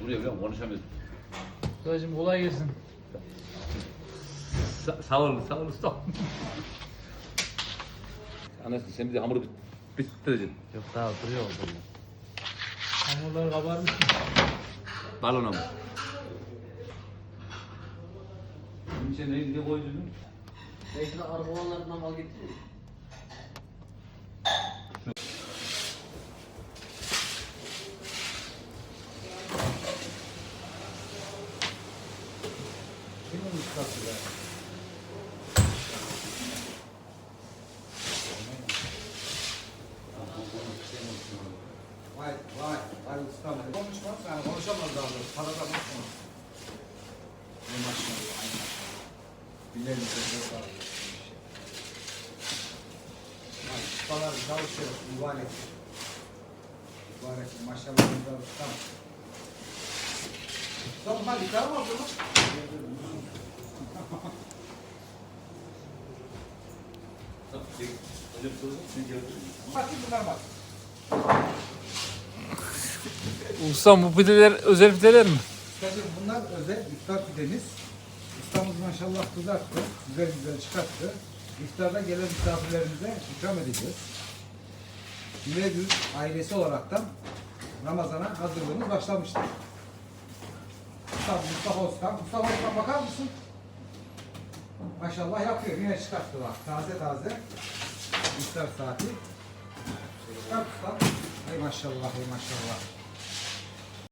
duruyor biliyor musun? Konuşamıyorsun. Ustacığım kolay gelsin. Sa sağ ol, sağ ol usta. Anasını sen bir de hamuru bit bitireceksin. Yok daha duruyor orada. Hamurlar kabarmış mı? Balona mı? Bunun içine ne, koydun? Belki de araba olanlarından mal getirir. Kimin ustası be? Vay vay vay ustam. Konuşma sen konuşamaz daha doğrusu. Para da konuşma. Ey maşallah. ay maşallah. Bilelim seni sağlık. Vay ustalar çalışıyor. Mübarek. Mübarek. Maşallah. Ustam. Ustam hadi tamam mı? Ustam bu pideler özel pideler mi? Ustacığım bunlar özel iftar pidemiz. Ustamız maşallah kızarttı. Güzel güzel çıkarttı. İftarda gelen misafirlerimize ikram edeceğiz. Gülegül ailesi olaraktan Ramazan'a hazırlığımız başlamıştır. Ustam Mustafa Ustam. Mustafa Ustam bakar mısın? Maşallah yapıyor. Yine çıkarttı bak. Taze taze. İftar saati. Çıkart ustam. Ey maşallah ey maşallah.